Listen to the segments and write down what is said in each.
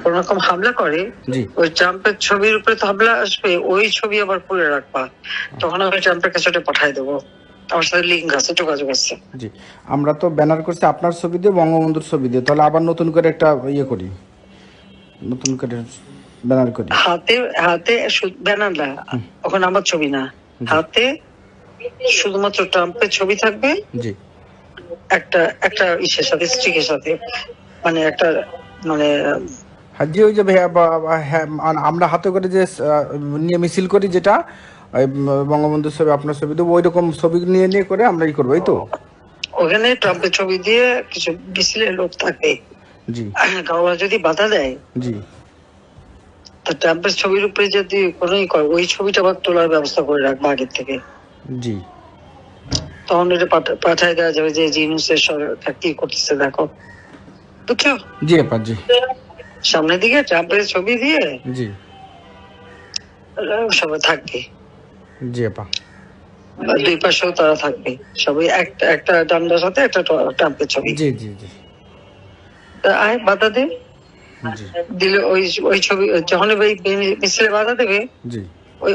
কোন রকম হামলা করে ওই ট্রাম্পের ছবির উপরে তো হামলা আসবে ওই ছবি আবার খুলে রাখবা। তখন আমি ট্রাম্পের কাছে ওটা পাঠাই দেবো। আমার সাথে লিঙ্ক আছে যোগাযোগ আছে। জি। আমরা তো ব্যানার করছি আপনার ছবি দিয়ে বঙ্গবন্ধুর ছবি দিয়ে। তাহলে আবার নতুন করে একটা ইয়ে করি। নতুন করে ব্যানার করি। হাতে হাতে ব্যানার না ওখানে আমার ছবি না। হাতে শুধুমাত্র ট্রাম্পের ছবি থাকবে। জি। একটা একটা ইসের সাথে স্ট্রিকের সাথে। মানে একটা মানে হ্যাঁ জি ওই যে হ্যাঁ, আমরা হাতে করে যে নিয়ে মিছিল করি যেটা ওই বঙ্গবন্ধুর ছবি আপনার ছবি দেবো ওই রকম ছবি নিয়ে নিয়ে করে আমরা ই করব এই তো? ওখানে ট্রাম্পের ছবি দিয়ে কিছু মিছিলের লোক থাকে। জি। কারোর যদি বাধা দেয় জি। তা ট্রাম্পের ছবির উপরে যদি কোনো করে ওই ছবিটা আবার তোলার ব্যবস্থা করে রাখব আগের থেকে। জি। তখন এটা পাঠা- পাঠায় দেওয়া যাবে যে জিনুসের সরকার কি করতেছে দেখো। বুঝছ? জি আপা জি। সামনের দিকে ট্রাম্পের ছবি দিয়ে জি। সবাই থাকবে। জি আপা। দুই পাশেও তারা থাকবে। সবাই একটা একটা ডান্ডার সাথে একটা ট্রাম্পের ছবি। জি জি জি। আয় বাধা দে। দিলে ওই ওই ছবি যখন ওই মিছিলে বাধা দেবে জি। ওই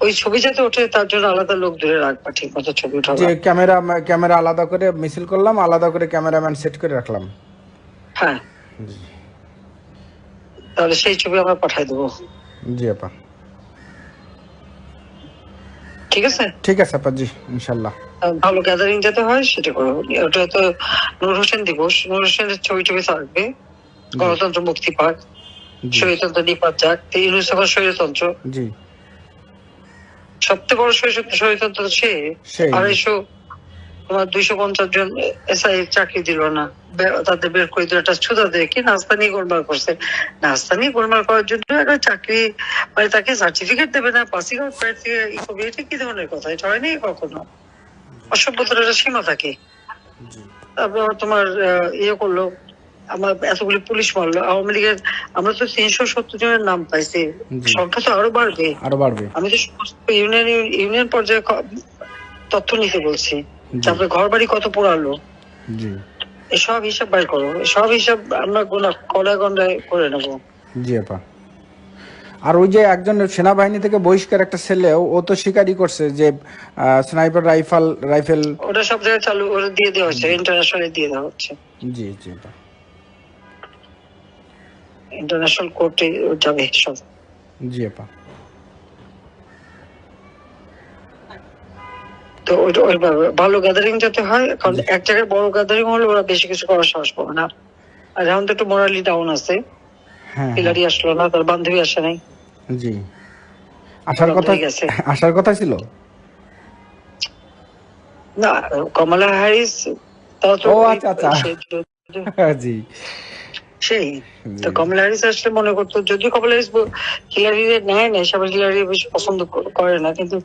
ওই ছবি যাতে ওঠে তার জন্য আলাদা লোক ধরে রাখবা ঠিক মতো ছবি উঠাবা। যে ক্যামেরা ক্যামেরা আলাদা করে মিছিল করলাম আলাদা করে ক্যামেরাম্যান সেট করে রাখলাম। হ্যাঁ। জি। তাহলে সেই ছবি আমরা পাঠাই দেবো। জি আপা। ঠিক আছে? ঠিক আছে আপা জি ইনশাল্লাহ। ভালো গ্যাদারিং যাতে হয় সেটা করো। ওটা তো নূর হোসেন দিবস। নূর হোসেনের ছবি টবি থাকবে। গণতন্ত্র মুক্তি পাক। স্বৈরতন্ত্র নিপাত যাক। তো ইউনুস আবার স্বৈরতন্ত্র জি। সবচেয়ে বড় স্বৈর- স্বৈরতন্ত্র সে আড়াইশো দুইশো পঞ্চাশ জন এসআই চাকরি দিল না। তাদের বের করে দিল একটা ছুতা দিয়ে কি নাস্তা নিয়ে গোলমাল করছে? নাস্তা নিয়ে গোলমাল করার জন্য একটা চাকরি মানে তাকে সার্টিফিকেট দেবে না পাসিং আউট প্রার্থী ই করবে এটা কি ধরনের কথা? এটা হয়নি কখনো? অসভ্যতার একটা সীমা থাকে। তারপর তোমার ইয়ে করল আমার এতগুলি পুলিশ মারলো আওয়ামী লীগের আমরা তো তিনশো সত্তর জনের নাম পাইছি। সংখ্যা তো আরও বাড়বে। আরও বাড়বে। আমি তো সমস্ত ইউনিয়ন ইউনিয়ন পর্যায়ে তথ্য নিতে বলছি। তারপরে ঘর বাড়ি কত পোড়ালো জি। এসব হিসাব বাইর করো। সব হিসাব আমরা গোনা কড়ায় গন্ডায় করে নেব। জি আপা। আর ওই যে একজন সেনাবাহিনী থেকে বহিষ্কার একটা ছেলে ও তো স্বীকারই করছে যে স্নাইপার রাইফেল রাইফেল ওটা সব জায়গায় চালু ওটা দিয়ে দেওয়া হচ্ছে ইন্টারন্যাশনালে দিয়ে দেওয়া হচ্ছে। জি জি ইন্টারন্যাশনাল কোর্টে যাবে সব। জি আপা। তো ওইটা ওইভাবে। ভালো গ্যাদারিং যাতে হয় কারণ এক জায়গায় বড় গ্যাদারিং হলে ওরা বেশি কিছু করার সাহস পাবে না। আর এখন তো একটু মোরালি ডাউন আছে। হ্যাঁ হিলারি আসলো না তার বান্ধবী আসে নাই। জি। আসার কথা আসার কথা ছিল? না কমলা হ্যারিস তাও তো ও, আচ্ছা, আচ্ছা। জি। সেই। তো। কমলা হ্যারিস আসলে মনে করতো যদিও কমলা হ্যারিস হিলারি নেয় না সবাই হিলারি বেশি পছন্দ করে না কিন্তু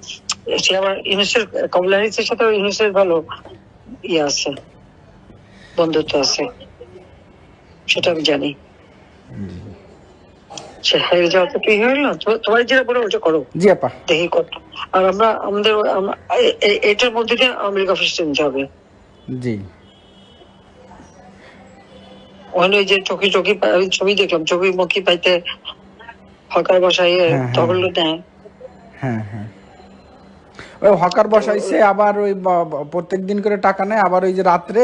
সে আবার ইউনুসের কমলা হ্যারিসের সাথে ইউনুসের ভালো ইয়ে আছে বন্ধুত্ব আছে। সেটা আমি জানি। জি আপা। দেখি কত আর আমরা আমাদের এটার মধ্যে দিয়ে অফিস নিতে হবে জি। ওখানে যে পা- ওই ছবি দেখলাম চোখে মুখি পাইতে হকার বসাইয়ে হ্যাঁ, হ্যাঁ। তখন নেয় হ্যাঁ হ্যাঁ। ওই হকার বসাইছে আবার ওই প্রত্যেক দিন করে টাকা নেয় আবার ওই যে রাত্রে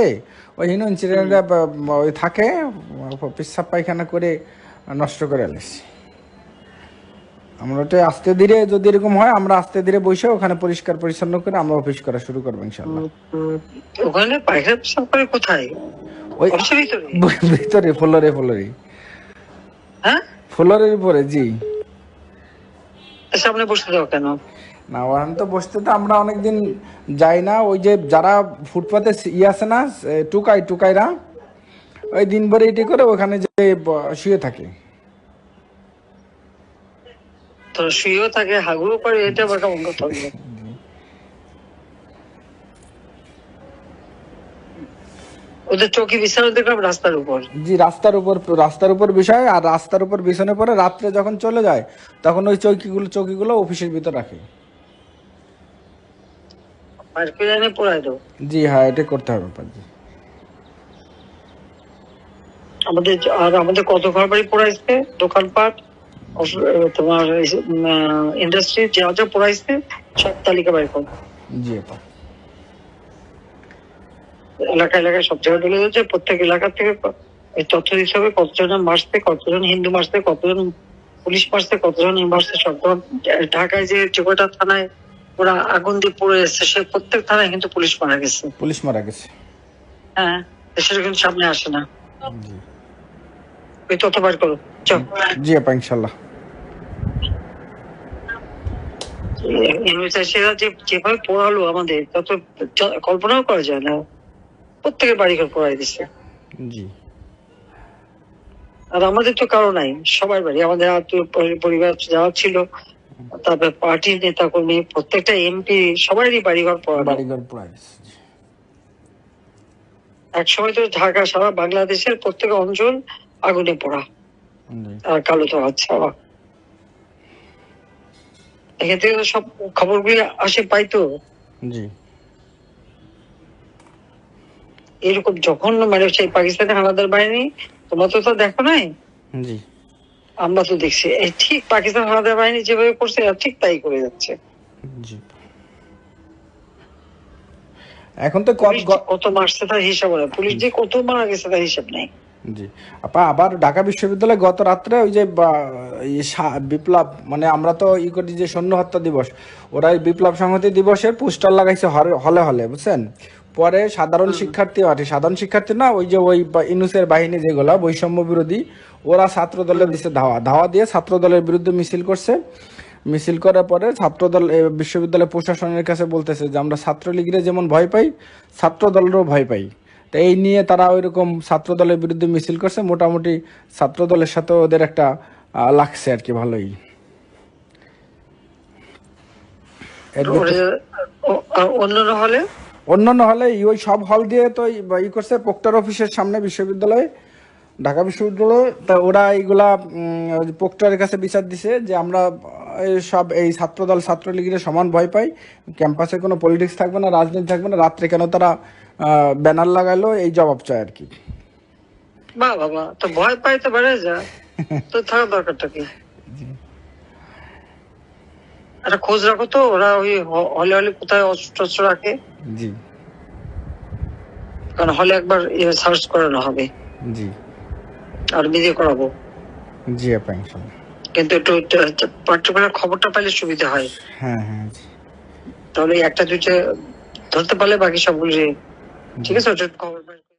ওই হিনো ইনসিডেন্টে ওই থাকে পেশাব পায়খানা করে নষ্ট করে আলেছি আমরা ওটা আস্তে ধীরে যদি এরকম হয় আমরা আস্তে ধীরে বসে ওখানে পরিষ্কার পরিচ্ছন্ন করে আমরা অফিস করা শুরু করব ইনশাল্লাহ ওখানে পায়খানা পেশাব করে কোথায়? ওই ভিতরে ফ্লোরে ফ্লোরে। হ্যাঁ? ফ্লোরের উপরে জি। সামনে বসতে দাও কেন? না ওখানে তো বসতে তো আমরা অনেকদিন যাই না। ওই যে যারা ফুটপাতে ইয়ে আছে না টুকাই টুকাইরা ওই দিন ভরে এটি করে ওখানে যে শুয়ে থাকে। তো শুয়েও থাকে হাগুও করে এটা আবার কেমন কথা ওদের চৌকি বিছানো দেখলাম রাস্তার উপর। জি রাস্তার উপর রাস্তার উপর বিষয় আর রাস্তার উপর বিছানে পরে রাত্রে যখন চলে যায় তখন ওই চৌকিগুলো চৌকিগুলো অফিসের ভিতর রাখে। জি হ্যাঁ এটা করতে হবে আপা, জি আমাদের আর আমাদের কত ঘর বাড়ি পড়াইছে? দোকানপাট তোমার ইন্ডাস্ট্রি যা যা পড়াইছে সব তালিকা বাড়ি করো। জি আপা এলাকা এলাকায় সব জায়গায় বলে যাচ্ছে। প্রত্যেক এলাকা থেকে এই তথ্য হিসাবে কতজন মারছে কতজন হিন্দু মারছে কতজন পুলিশ মারছে কতজন মারছে সব ঢাকায় যে কটা থানায় ওরা আগুন দিয়ে পড়ে এসছে সে প্রত্যেক থানায় কিন্তু পুলিশ মারা গেছে। পুলিশ মারা গেছে। হ্যাঁ সেটা কিন্তু সামনে আসে না। ওই তথ্য বার করো। জি আপা ইনশাল্লাহ যেভাবে পড়ালো আমাদের তত কল্পনাও করা যায় না। প্রত্যেকের বাড়ি ঘর পড়াই দিচ্ছে জি। আর আমাদের তো কারও নাই সবার বাড়ি। আমাদের আত্মীয় পরিবার যারা ছিল তারপরে পার্টির নেতা কর্মী প্রত্যেকটা এমপি সবারই বাড়িঘর পড়ানো বাড়িঘর এক সময় তো ঢাকা সারা বাংলাদেশের প্রত্যেক অঞ্চল আগুনে পড়া। আর কালো তো থেকে তো সব খবরগুলি আসে পাইতো। জি। এরকম যখন মানে সেই পাকিস্তানি হানাদার বাহিনী তোমরা তো তা দেখো নাই? আমরা তো দেখছি। ঠিক পাকিস্তান হানাদার বাহিনী যেভাবে করছে ঠিক তাই করে যাচ্ছে। এখন তো কত মারছে তার হিসাব নেই। পুলিশ যে কত মারা গেছে তার হিসাব নেই। জি। আপা আবার ঢাকা বিশ্ববিদ্যালয়ে গত রাত্রে ওই যে বিপ্লব মানে আমরা তো ই করি যে সৈন্য হত্যা দিবস ওরা বিপ্লব সংহতি দিবসের পোস্টার লাগাইছে হলে হলে বুঝছেন? পরে সাধারণ শিক্ষার্থী আছে সাধারণ শিক্ষার্থী না ওই যে ওই ইনুসের বাহিনী যেগুলা বৈষম্য বিরোধী ওরা ছাত্র দলের দিছে ধাওয়া। ধাওয়া দিয়ে ছাত্র দলের বিরুদ্ধে মিছিল করছে। মিছিল করার পরে ছাত্রদল বিশ্ববিদ্যালয় প্রশাসনের কাছে বলতেছে যে আমরা ছাত্রলীগের যেমন ভয় পাই ছাত্র দলেরও ভয় পাই। তো এই নিয়ে তারা ওই রকম ছাত্র দলের বিরুদ্ধে মিছিল করছে। মোটামুটি ছাত্র দলের সাথে ওদের একটা লাগছে আর কি ভালোই। অন্যান্য হলে? অন্যান্য হলে ওই সব হল দিয়ে তো ই- করছে পোক্টার অফিসের সামনে বিশ্ববিদ্যালয়ে ঢাকা বিশ্ববিদ্যালয়। তা ওরা এইগুলা পোক্টারের কাছে বিচার দিছে যে আমরা সব এই ছাত্রদল ছাত্রলীগের সমান ভয় পাই। ক্যাম্পাসে কোনো পলিটিক্স থাকবে না রাজনীতি থাকবে না। রাত্রে কেন তারা ব্যানার লাগাইলো এই জবাব চায় আর কি বা বাবা তো ভয় পাইতে পারে যা। তো থাকার দরকারটা কি? একটা খোঁজ রাখো তো ওরা ওই হলে হলে কোথায় অস্ত্র রাখে? জি। কারণ হলে একবার সার্চ করানো হবে। জি। আর নিজে করাবো। জি আপা ইনশাল্লাহ। কিন্তু একটু পার্টিকুলার খবরটা পাইলে সুবিধা হয়। হ্যাঁ হ্যাঁ জি। তাহলে একটা দুইটা ধরতে পারলে বাকি সবগুলো ঠিক আছে খবর